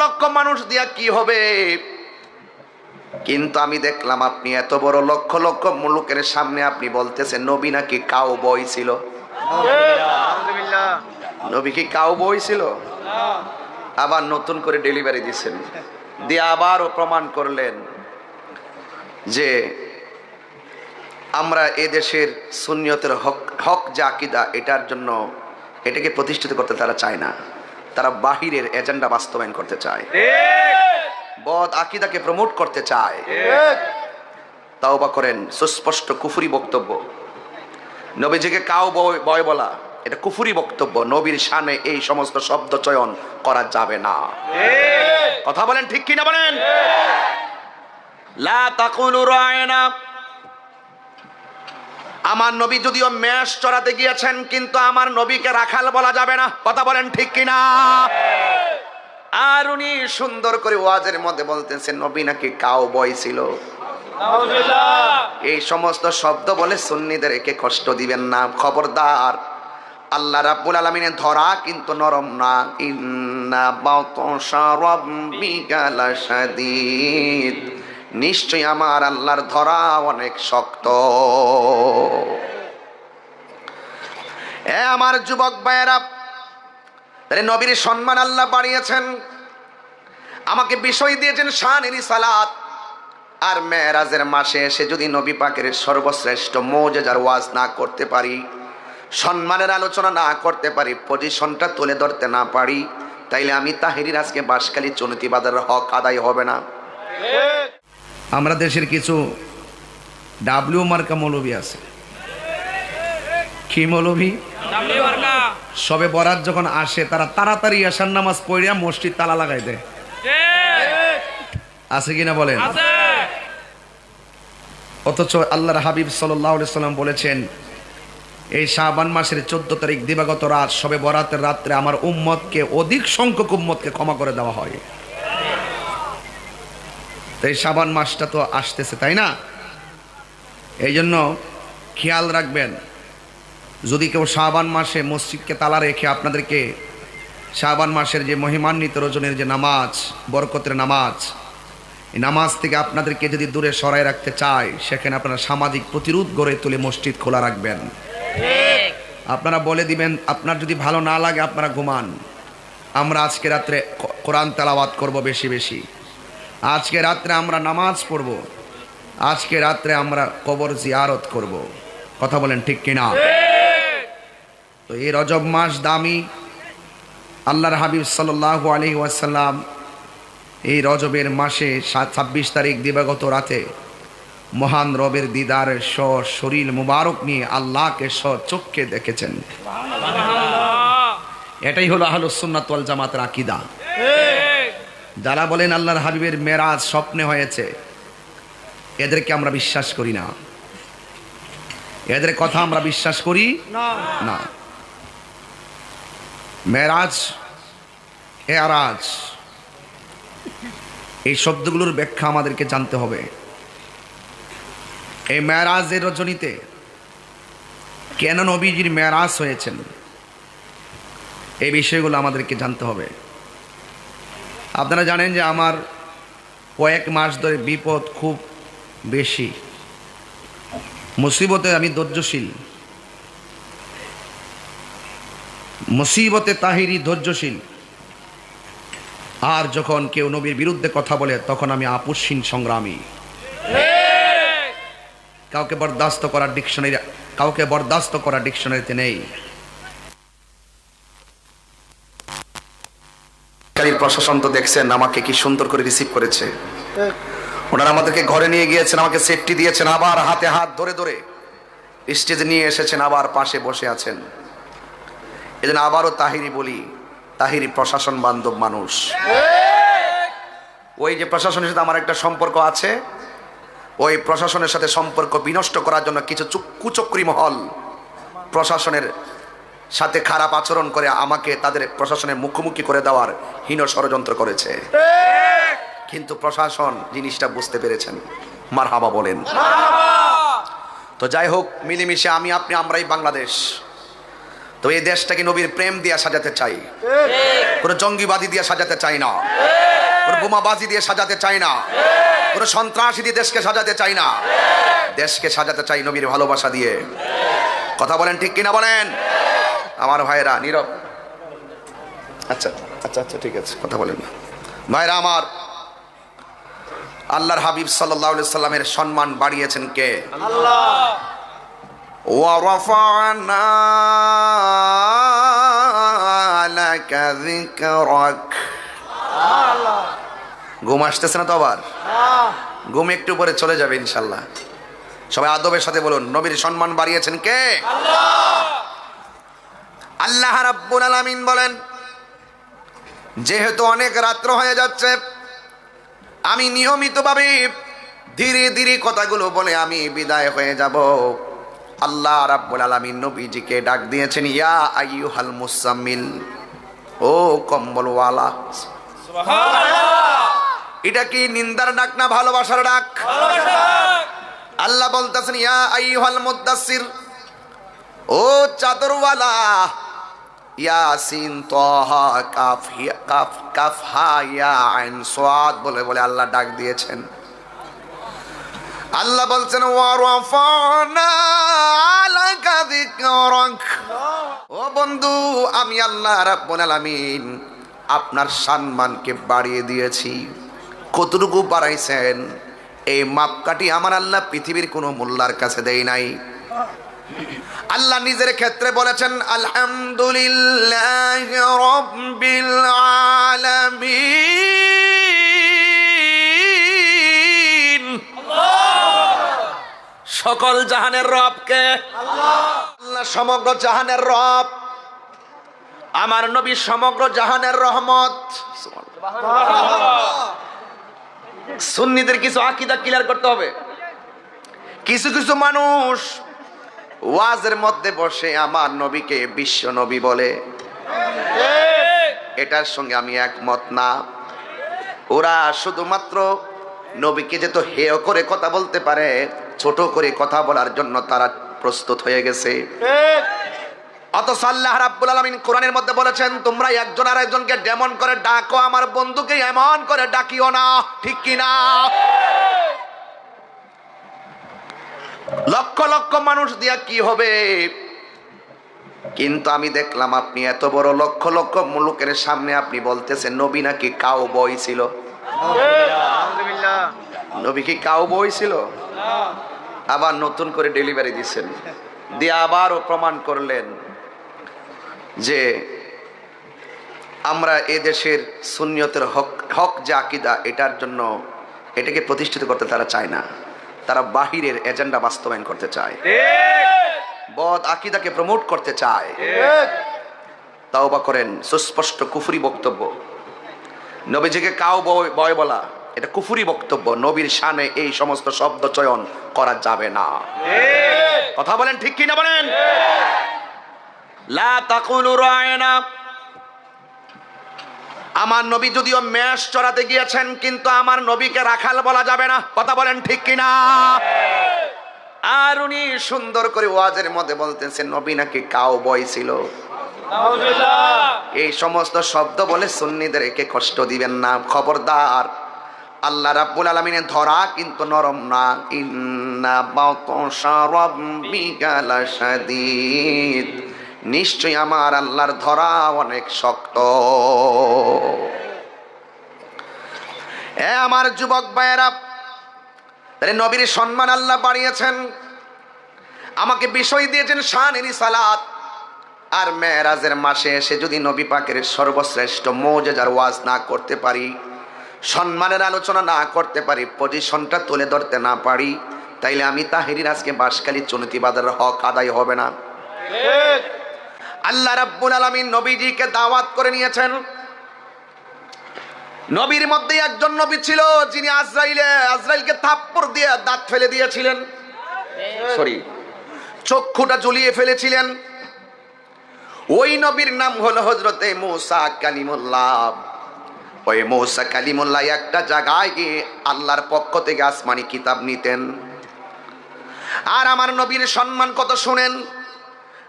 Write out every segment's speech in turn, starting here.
লক্ষ মানুষ দিয়া কি হবে? কিন্তু আমি দেখলাম আপনি এত বড় লক্ষ লক্ষ মুলুকের সামনে আপনি বলতেছেন, নবী নাকি কাউ বই ছিল? নবী কি কাউ বই ছিল? আবার নতুন করে ডেলিভারি দিছেন। দিয়ে আবারও প্রমাণ করলেন যে আমরা এ দেশের সুন্নিয়তের হক হক যে আকিদা, এটার জন্য এটাকে প্রতিষ্ঠিত করতে তারা চায় না। তারা বাহিরের এজেন্ডা বাস্তবায়ন করতে চায়। বদ আকিদাকে প্রমোট করতে চায়। তাও বা করেন সুস্পষ্ট কুফুরি বক্তব্য। নবীজিকে কাউ বয়- বলা এটা কুফুরি বক্তব্য। নবীর শানে এই সমস্ত শব্দ চয়ন করা যাবে না। কথা বলেন ঠিক কিনা বলেন? লা তাকুলু রায়না আমার নবী যদিও মেষ চড়াতে গিয়েছেন, কিন্তু আমার নবীকে রাখাল বলা যাবে না। কথা বলেন ঠিক কিনা? আর উনি সুন্দর করে ওয়াজের মধ্যে বলতেছেন নবী নাকি কাউ বয় ছিল? এই সমস্ত শব্দ বলে সুন্নিদের একে কষ্ট দিবেন না, খবরদার। আল্লাহ রাব্বুল আলামিনের ধরা কিন্তু নরম না। ইন্না বাতশা রাব্বিকা লাশাদীদ নিশ্চয় আমার আল্লাহর ধরা অনেক শক্ত। এ আমার যুবক ভাইয়েরা নবীর সম্মান আল্লাহ বাড়িয়েছেন। আমাকে বিষয় দিয়েছেন শানের সালাত। আর মেয়েরাজের মাসে এসে যদি নবী পাকের সর্বশ্রেষ্ঠ মৌজেজার ওয়াজ না করতে পারি, সম্মানের আলোচনা না করতে পারি, পজিশনটা তুলে ধরতে না পারি, তাইলে আমি তাহিরির আজকে বাসকালী চুনতি বাজারের হক আদায় হবে না। আমরা দেশের কিছু ডাব্লিউ মার্কা মৌলবী আছে। কি মৌলবী সবে বরাত যখন আসে তারা তাড়াতাড়ি আসার নামাজ পড়িয়া মসজিদ তালা লাগাই দেয়। আছে কিনা বলেন? অথচ আল্লাহর হাবিব সাল্লাম বলেছেন এই শাহবান মাসের চোদ্দ তারিখ দিবাগত রাত সবে বরাতের রাত্রে আমার উম্মতকে অধিক সংখ্যক উম্মতকে ক্ষমা করে দেওয়া হয়। তো এই শাবান মাসটা তো আসতেছে, তাই না? এই জন্য খেয়াল রাখবেন, যদি কেউ শাবান মাসে মসজিদকে তালা রেখে আপনাদেরকে শাবান মাসের যে মহিমান্বিত রজনের যে নামাজ, বরকতের নামাজ, এই নামাজ থেকে আপনাদেরকে যদি দূরে সরাই রাখতে চায়, সেখানে আপনারা সামাজিক প্রতিরোধ গড়ে তুলে মসজিদ খোলা রাখবেন। আপনারা বলে দিবেন, আপনার যদি ভালো না লাগে, আপনারা ঘুমান। আমরা আজকে রাত্রে কোরআন তেলাওয়াত করব বেশি বেশি। আজকে রাত্রে আমরা নামাজ পড়ব। আজকে রাত্রে আমরা কবর জিয়ারত করব। কথা বলেন ঠিক কিনা? তো এই রজব মাস দামি। আল্লাহর হাবিব সাল্লাহ আলী ওয়াসাল্লাম এই রজবের মাসে সাত ছাব্বিশ তারিখ দিবাগত রাতে মহান রবের দিদার স শরীর মুবারক নিয়ে আল্লাহকে স চোখকে দেখেছেন। এটাই হলো আহলুসুন্নাত ওয়াল জামাতের আকিদা। যারা বলেন আল্লাহর হাবিবের মেরাজ স্বপ্নে হয়েছে এদেরকে আমরা বিশ্বাস করি না। এদের কথা আমরা বিশ্বাস করি না। মেরাজ এ আরাজ এই শব্দগুলোর ব্যাখ্যা আমাদেরকে জানতে হবে। এই মেরাজের রজনীতে কেন নবীজির মেরাজ হয়েছেন এই বিষয়গুলো আমাদেরকে জানতে হবে। আপনারা জানেন যে আমার কয়েক মাস ধরে বিপদ খুব বেশি। মুসিবতে আমি ধৈর্যশীল। মুসিবতে তাহিরি ধৈর্যশীল। আর যখন কেউ নবীর বিরুদ্ধে কথা বলে তখন আমি আপসহীন সংগ্রামী। কাউকে বরদাস্ত করার ডিকশনারি কাউকে বরদাস্ত করার ডিকশনারিতে নেই। সরকারি প্রশাসন তো দেখছেন, আমাকে কি সুন্দর করে রিসিভ করেছে। ওনারা আমাদেরকে ঘরে নিয়ে গিয়েছেন, আমাকে সেফটি দিয়েছেন, আবার হাতে হাত ধরে ধরে স্টেজে নিয়ে এসেছেন, আবার পাশে বসে আছেন। এজন্য আবারও তাহিরি বলি, তাহিরি প্রশাসন বান্ধব মানুষ। ওই যে প্রশাসনের সাথে আমার একটা সম্পর্ক আছে, ওই প্রশাসনের সাথে সম্পর্ক বিনষ্ট করার জন্য কিছু চুক- কুচক্রী মহল প্রশাসনের সাথে খারাপ আচরণ করে আমাকে তাদের প্রশাসনের মুখোমুখি করে দেওয়ার হীন ষড়যন্ত্র করেছে। কিন্তু প্রশাসন জিনিসটা বুঝতে পেরেছেন। মার হাবা বলেন। তো যাই হোক, মিলেমিশে আমি, আপনি, আমরাই বাংলাদেশ। তো এই দেশটাকে নবীর প্রেম দিয়ে সাজাতে চাই। কোনো জঙ্গিবাদী দিয়ে সাজাতে চাই না। কোনো বোমাবাজি দিয়ে সাজাতে চাই না। কোনো সন্ত্রাসী দিয়ে দেশকে সাজাতে চাই না। দেশকে সাজাতে চাই নবীর ভালোবাসা দিয়ে। কথা বলেন ঠিক কিনা বলেন? আমার ভাইরা নীরব। আচ্ছা আচ্ছা আচ্ছা ঠিক আছে। কথা বলেন ভাইরা আমার আল্লাহর হাবিব সাল্লি সাল্লামের সম্মান বাড়িয়েছেন কে? ঘুম আসতেছে না তো আবার? ঘুম একটু পরে চলে যাবে ইনশাল্লাহ। সবাই আদবের সাথে বলুন নবীর সম্মান বাড়িয়েছেন কে? আল্লাহ। রাব্বুল আলামিন বলেন যেহেতু অনেক রাত্র হয়ে যাচ্ছে আমি নিয়মিতভাবে ধীরে ধীরে কথাগুলো বলে আমি বিদায় হয়ে যাব। আল্লাহ রাব্বুল আলামিন নবীজিকে ডাক দিয়েছেন ইয়া আইয়ুহাল মুসাম্মিল ও কম্বলওয়ালা। এটা কি নিন্দার ডাক না ভালোবাসার ডাক। আল্লাহ বলতেছেন ইয়া আইয়ুহাল মুদাসসির ও চাদরওয়ালা ইয়াসিন তহা কাফ কাফ কাফ হা ইয়া আইন, সোয়াদ বলে বলে আল্লাহ ডাক দিয়েছেন। আল্লাহ বলছেন ও বন্ধু, আমি আল্লাহ রাব্বুল আলামিন আপনার সম্মানকে বাড়িয়ে দিয়েছি। কতটুকু বাড়াইছেন? এই মাপকাঠি আমার আল্লাহ পৃথিবীর কোনো মোল্লার কাছে দেয় নাই। আল্লাহ নিজের ক্ষেত্রে বলেছেন আলহামদুলিল্লাহ রব্বিল আলামিন। সকল জাহানের রবকে। আল্লাহ সমগ্র জাহানের রব আমার নবী সমগ্র জাহানের রহমত। সুন্নিদের কিছু আকিদা ক্লিয়ার করতে হবে। কিছু কিছু মানুষ ওয়াজের মধ্যে বসে আমার নবীকে বিশ্ব নবী বলে। এটার সঙ্গে আমি একমত না। ওরা শুধুমাত্র নবীকে যে তো হেয় করে কথা বলতে পারে, ছোট করে কথা বলার জন্য তারা প্রস্তুত হয়ে গেছে। অথচ আল্লাহ রাব্বুল আলামিন কোরআনের মধ্যে বলেছেন, তোমরা একজন আর একজনকে ডেমন করে ডাকো, আমার বন্ধুকে এমন করে ডাকিও না, ঠিক কি না লক্ষ লক্ষ মানুষ দিয়া কি হবে? কিন্তু আমি দেখলাম আপনি এত বড় লক্ষ লক্ষ মুলুকের সামনে আপনি বলতেছেন, নবী নাকি কাউ বই ছিল। নবী কি কাউ বই ছিল? আবার নতুন করে ডেলিভারি দিচ্ছেন। দিয়ে আবারও প্রমাণ করলেন যে আমরা এ দেশের সুন্নিয়তের হক হক যে আকিদা, এটার জন্য এটাকে প্রতিষ্ঠিত করতে তারা চায় না। তারা বাহিরের এজেন্ডা বাস্তবায়ন করতে চায়। বদ আকিদাকে প্রমোট করতে চায়। তাও বা করেন সুস্পষ্ট কুফুরি বক্তব্য। নবীজিকে কাউ বয়- বয় বলা এটা কুফুরি বক্তব্য। নবীর শানে এই সমস্ত শব্দ চয়ন করা যাবে না। কথা বলেন ঠিক কি না বলেন লা তাকুলু রায়না আমার নবী যদিও মেষ চড়াতে গিয়েছেন কিন্তু আমার নবীকে রাখাল বলা যাবে না। কথা বলেন ঠিক কিনা? আর উনি সুন্দর করে ওয়াজের মধ্যে বলতেছেন নবী নাকি কাউ বয় ছিল এই সমস্ত শব্দ বলে সুন্নিদেরকে কষ্ট দিবেন না খবরদার। আল্লাহ রাব্বুল আলামিনের ধরা কিন্তু নরম না। ইন্না বাতশা রাব্বিকা লাশাদীদ। নিশ্চয় আমার আল্লাহর ধরা অনেক শক্ত। এ আমার যুবক ভাইয়েরা তাহলে নবীর সম্মান আল্লাহ বাড়িয়েছেন। আমাকে বিষয় দিয়েছেন শানের সালাত। আর মেয়েরাজের মাসে এসে যদি নবী পাকের সর্বশ্রেষ্ঠ মৌজেজার ওয়াজ না করতে পারি সম্মানের আলোচনা না করতে পারি পজিশনটা তুলে ধরতে না পারি তাইলে আমি তাহেরির আজকে বাসকালী চুনতি বাজারের হক আদায় হবে না। আল্লাহ রাব্বুল আলামিন নবীজিকে দাওয়াত করে নিয়েছেন। নবীর মধ্যে একজন নবী ছিল যিনি আজরাইলে, আজরাইলকে থাপ্পড় দিয়ে দাঁত ফেলে দিয়েছিলেন। সরি চক্ষুটা জ্বলিয়ে ফেলেছিলেন। ওই নবীর নাম হলো হজরতে মৌসা কালিমুল্লাহ। ওই মৌসা কালিমুল্লাহ একটা জায়গায় গিয়ে আল্লাহর পক্ষ থেকে আসমানি কিতাব নিতেন। আর আমার নবীর সম্মান কত শুনেন?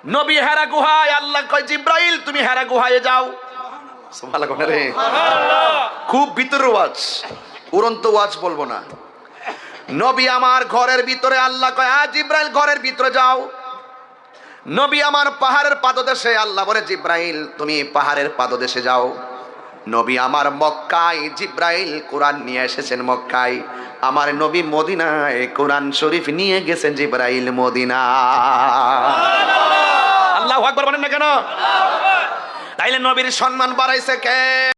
নবী, হেরা গুহায়, আল্লাহ কয়, জিব্রাইল, তুমি হেরা গুহায় যাও। খুব ভিতর ওয়াজ, উড়ন্ত ওয়াজ বলব না। নবী আমার ঘরের ভিতরে, আল্লাহ কয় আজ জিব্রাইল, ঘরের ভিতরে যাও। নবী আমার পাহাড়ের পাদদেশে, আল্লাহ বলে, জিব্রাইল, তুমি পাহাড়ের পাদদেশে যাও। নবী আমার মক্কায়, জিব্রাইল কোরআন নিয়ে এসেছেন মক্কায়। আমার নবী মদিনায় কোরআন শরীফ নিয়ে গেছেন জিব্রাইল মদিনা আল্লাহ আকবর বলেন না কেন? তাইলে নবীর সম্মান বাড়াইছে কে?